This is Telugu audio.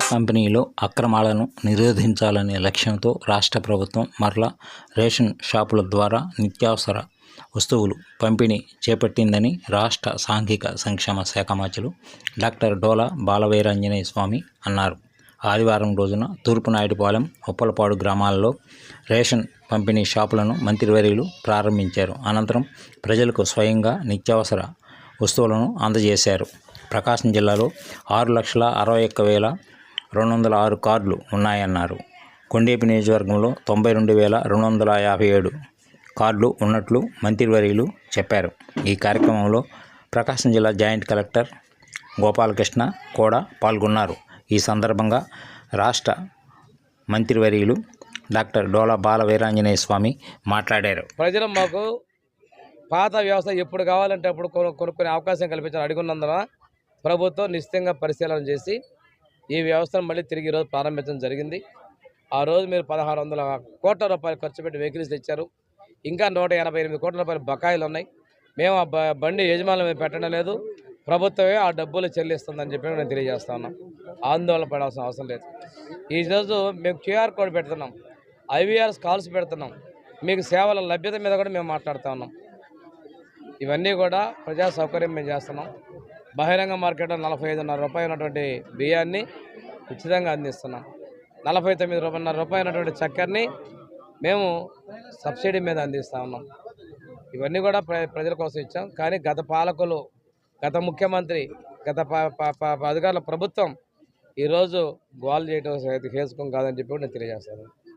కంపెనీలో అక్రమాలను నిరోధించాలనే లక్ష్యంతో రాష్ట్ర ప్రభుత్వం మరలా రేషన్ షాపుల ద్వారా నిత్యావసర వస్తువులు పంపిణీ చేపట్టిందని రాష్ట్ర సాంఘిక సంక్షేమ శాఖ మంత్రులు డాక్టర్ డోలా బాలవీరాంజనేయ స్వామి అన్నారు. ఆదివారం రోజున తూర్పునాయుడుపాలెం ఉప్పలపాడు గ్రామాల్లో రేషన్ పంపిణీ షాపులను మంత్రివర్యులు ప్రారంభించారు. అనంతరం ప్రజలకు స్వయంగా నిత్యావసర వస్తువులను అందజేశారు. ప్రకాశం జిల్లాలో ఆరు లక్షల అరవై ఒక్క వేల రెండు వందల ఆరు కార్డులు ఉన్నాయన్నారు. కొండేపి నియోజకవర్గంలో తొంభై రెండు వేల రెండు వందల యాభై ఏడు కార్డులు ఉన్నట్లు మంత్రివర్యులు చెప్పారు. ఈ కార్యక్రమంలో ప్రకాశం జిల్లా జాయింట్ కలెక్టర్ గోపాలకృష్ణ కూడా పాల్గొన్నారు. ఈ సందర్భంగా రాష్ట్ర మంత్రివర్యులు డాక్టర్ డోలా బాల వీరాంజనేయ స్వామి మాట్లాడారు. ప్రజలు మాకు పాత వ్యవస్థ ఎప్పుడు కావాలంటే అప్పుడు కొనుక్కునే అవకాశం కల్పించాలని అడుగున్నందున ప్రభుత్వం నిశ్చితంగా పరిశీలన చేసి ఈ వ్యవస్థను మళ్ళీ తిరిగి ఈరోజు ప్రారంభించడం జరిగింది. ఆ రోజు మీరు పదహారు వందల కోట్ల రూపాయలు ఖర్చు పెట్టి వెహికల్స్ తెచ్చారు. ఇంకా నూట ఎనభై ఎనిమిది కోట్ల రూపాయలు బకాయిలు ఉన్నాయి. మేము ఆ బండి యజమానులు మేము పెట్టడం లేదు. ప్రభుత్వమే ఆ డబ్బులు చెల్లిస్తుందని చెప్పి నేను తెలియజేస్తా ఉన్నాం. ఆందోళన పడాల్సిన అవసరం లేదు. ఈరోజు మేము క్యూఆర్ కోడ్ పెడుతున్నాం. ఐవీఆర్స్ కాల్స్ పెడుతున్నాం. మీకు సేవల లభ్యత మీద కూడా మేము మాట్లాడుతూ ఉన్నాం. ఇవన్నీ కూడా ప్రజా సౌకర్యం మేము చేస్తున్నాం. బహిరంగ మార్కెట్లో నలభై ఐదున్నర రూపాయలు ఉన్నటువంటి బియ్యాన్ని ఉచితంగా అందిస్తున్నాం. నలభై తొమ్మిది రూపాయన్నర రూపాయలు ఉన్నటువంటి చక్కెరని మేము సబ్సిడీ మీద అందిస్తూ ఉన్నాం. ఇవన్నీ కూడా ప్ర ప్రజల కోసం ఇచ్చాం. కానీ గత పాలకులు గత ముఖ్యమంత్రి గత అధికారుల ప్రభుత్వం ఈరోజు గోల్ చేయడం చేసుకుని కాదని చెప్పి నేను తెలియజేస్తాను.